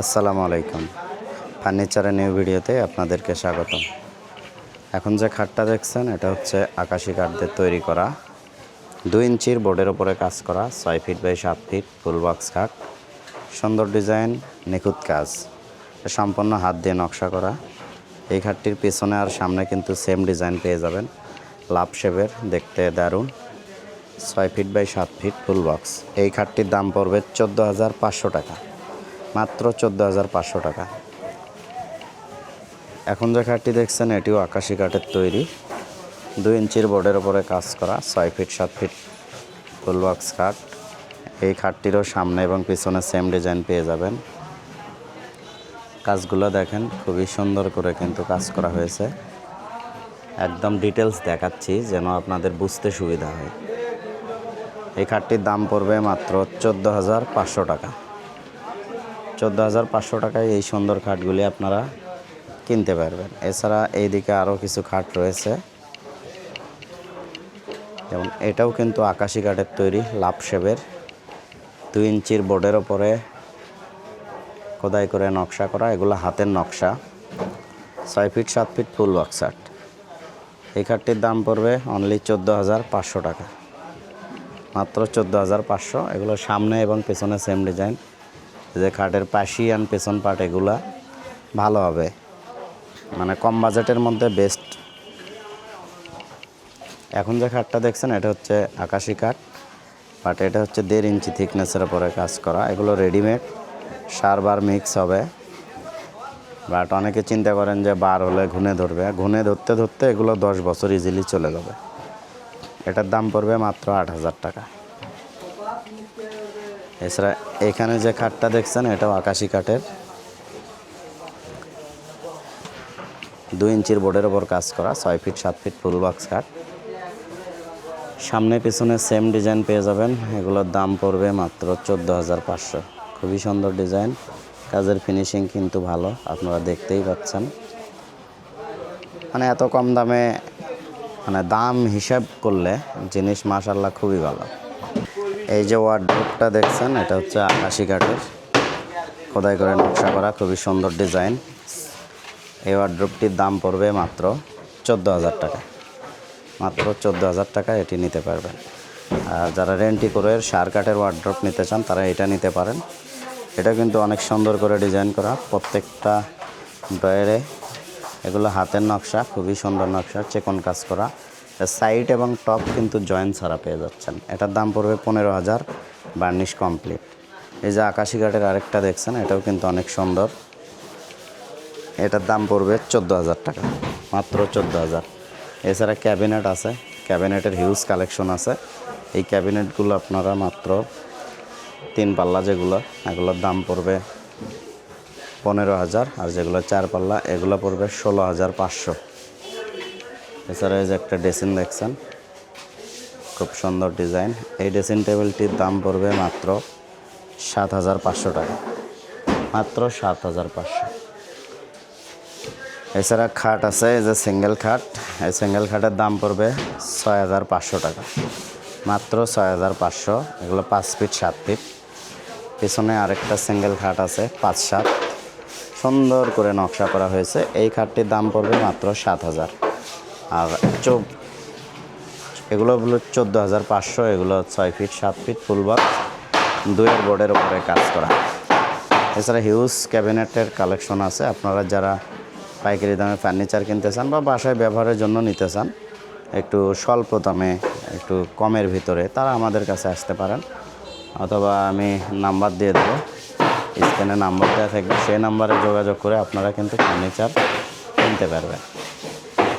আসসালামু আলাইকুম। ফার্নিচারের নিউ ভিডিওতে আপনাদেরকে স্বাগতম এখন যে খাটটা দেখছেন, এটা হচ্ছে আকাশি কাঠদের তৈরি করা। দুই ইঞ্চির বোর্ডের ওপরে কাজ করা, ছয় ফিট বাই সাত ফিট ফুল বক্স খাট। সুন্দর ডিজাইন, নিখুঁত কাজ। সম্পূর্ণ হাত দিয়ে নকশা করা। এই খাটটির পিছনে আর সামনে কিন্তু সেম ডিজাইন পেয়ে যাবেন। লাভ শেপের, দেখতে দারুণ। ছয় ফিট বাই সাত ফিট ফুল বক্স। এই খাটটির দাম পড়বে চোদ্দ হাজার পাঁচশো টাকা। মাত্র চোদ্দ হাজার পাঁচশো টাকা। এখন যে খাটটি দেখছেন, এটিও আকাশি কাঠের তৈরি। দুই ইঞ্চির বোর্ডের ওপরে কাজ করা ছয় ফিট, সাত ফিট ফুল বক্স খাট। এই খাটটিরও সামনে এবং পিছনে সেম ডিজাইন পেয়ে যাবেন। কাজগুলো দেখেন, খুবই সুন্দর করে কিন্তু কাজ করা হয়েছে। একদম ডিটেলস দেখাচ্ছি যেন আপনাদের বুঝতে সুবিধা হয়। এই খাটটির দাম পড়বে মাত্র চোদ্দ হাজার পাঁচশো টাকা। চোদ্দ হাজার পাঁচশো টাকায় এই সুন্দর খাটগুলি আপনারা কিনতে পারবেন। এছাড়া এইদিকে আরও কিছু খাট রয়েছে। যেমন এটাও কিন্তু আকাশি কাঠের তৈরি, লাভ শেপের। দুই ইঞ্চির বোর্ডের ওপরে খোদাই করে নকশা করা, এগুলো হাতের নকশা। ছয় ফিট, সাত ফিট ফুল বক্সাট এই খাটটির দাম পড়বে অনলি চোদ্দ হাজার পাঁচশো টাকা। মাত্র চোদ্দ হাজার পাঁচশো। এগুলো সামনে এবং পেছনে সেম ডিজাইন যে খাটের পাশি অ্যান্ড পেছন পার্ট এগুলা ভালো হবে। মানে কম বাজেটের মধ্যে বেস্ট এখন যে খাটটা দেখছেন, এটা হচ্ছে আকাশি কাঠ বাট এটা হচ্ছে দেড় ইঞ্চি থিকনেসের উপরে কাজ করা। এগুলো রেডিমেড সার বার মিক্স হবে। বাট অনেকে চিন্তা করেন যে বার হলে ঘুনে ধরবে। ঘুনে ধরতে ধরতে এগুলো দশ বছর ইজিলি চলে যাবে। এটার দাম পড়বে মাত্র আট হাজার টাকা। এছাড়া এখানে যে খাটটা দেখছেন, এটাও আকাশি কাঠের। দুই ইঞ্চির বোর্ডের ওপর কাজ করা, ছয় ফিট, সাত ফিট ফুল বক্স খাট। সামনে পিছনে সেম ডিজাইন পেয়ে যাবেন। এগুলোর দাম পড়বে মাত্র চোদ্দ হাজার পাঁচশো। খুবই সুন্দর ডিজাইন কাজের ফিনিশিং কিন্তু ভালো, আপনারা দেখতেই পাচ্ছেন। মানে এত কম দামে মানে দাম হিসাব করলে জিনিস মাসাল্লাহ খুবই ভালো। এই যে ওয়ার্ডরোবটা দেখছেন, এটা হচ্ছে আকাশি কাঠের। খোদাই করে নকশা করা, খুবই সুন্দর ডিজাইন। এই ওয়ার্ড্রপটির দাম পড়বে মাত্র চোদ্দ হাজার টাকা। মাত্র চোদ্দ হাজার টাকা এটি নিতে পারবেন। আর যারা রেন্টি করে সার কাঠের ওয়ার্ড্রপ নিতে চান, তারা এটা নিতে পারেন। এটা কিন্তু অনেক সুন্দর করে ডিজাইন করা, প্রত্যেকটা ডয়ারে এগুলো হাতের নকশা, খুবই সুন্দর নকশা চেকন কাজ করা। সাইড এবং টপ কিন্তু জয়েন্ট ছাড়া পেয়ে যাচ্ছেন। এটার দাম পড়বে পনেরো হাজার বার্নিশ কমপ্লিট এই যে আকাশি কাঠের আরেকটা দেখছেন, এটাও কিন্তু অনেক সুন্দর। এটার দাম পড়বে চোদ্দ হাজার টাকা, মাত্র চোদ্দ হাজার। এছাড়া ক্যাবিনেট আছে, ক্যাবিনেটের হিউজ কালেকশন আছে। এই ক্যাবিনেটগুলো আপনারা মাত্র তিন পাল্লা যেগুলো, এগুলোর দাম পড়বে পনেরো হাজার, আর যেগুলো চার পাল্লা, এগুলো পড়বে ষোলো হাজার পাঁচশো। এছাড়া এই যে একটা ড্রেসিং দেখছেন, খুব সুন্দর ডিজাইন। এই ড্রেসিং টেবিলটির দাম পড়বে মাত্র সাত হাজার পাঁচশো টাকা। মাত্র সাত হাজার পাঁচশো। এছাড়া খাট আছে, এই যে সিঙ্গেল খাট। এই সিঙ্গেল খাটের দাম পড়বে ছয় হাজার পাঁচশো টাকা। মাত্র ছয় হাজার পাঁচশো, এগুলো পাঁচ ফিট, সাত ফিট। পিছনে আরেকটা সিঙ্গেল খাট আছে, পাঁচ সাত। সুন্দর করে নকশা করা হয়েছে। এই খাটটির দাম পড়বে মাত্র সাত হাজার। আর চোখ এগুলো হলো চোদ্দ হাজার পাঁচশো, এগুলো ছয় ফিট, সাত ফিট ফুলবাক দুয়ের বোর্ডের উপরে কাজ করা। এছাড়া হিউজ ক্যাবিনেটের কালেকশন আছে। আপনারা যারা পাইকারি দামে ফার্নিচার কিনতে চান বা বাসায় ব্যবহারের জন্য নিতে চান, একটু স্বল্প দামে, একটু কমের ভিতরে, তারা আমাদের কাছে আসতে পারেন। অথবা আমি নাম্বার দিয়ে দেবো। স্ক্যানে নাম্বার দেওয়া থাকবে। সেই নাম্বারে যোগাযোগ করে আপনারা কিন্তু ফার্নিচার কিনতে পারবেন।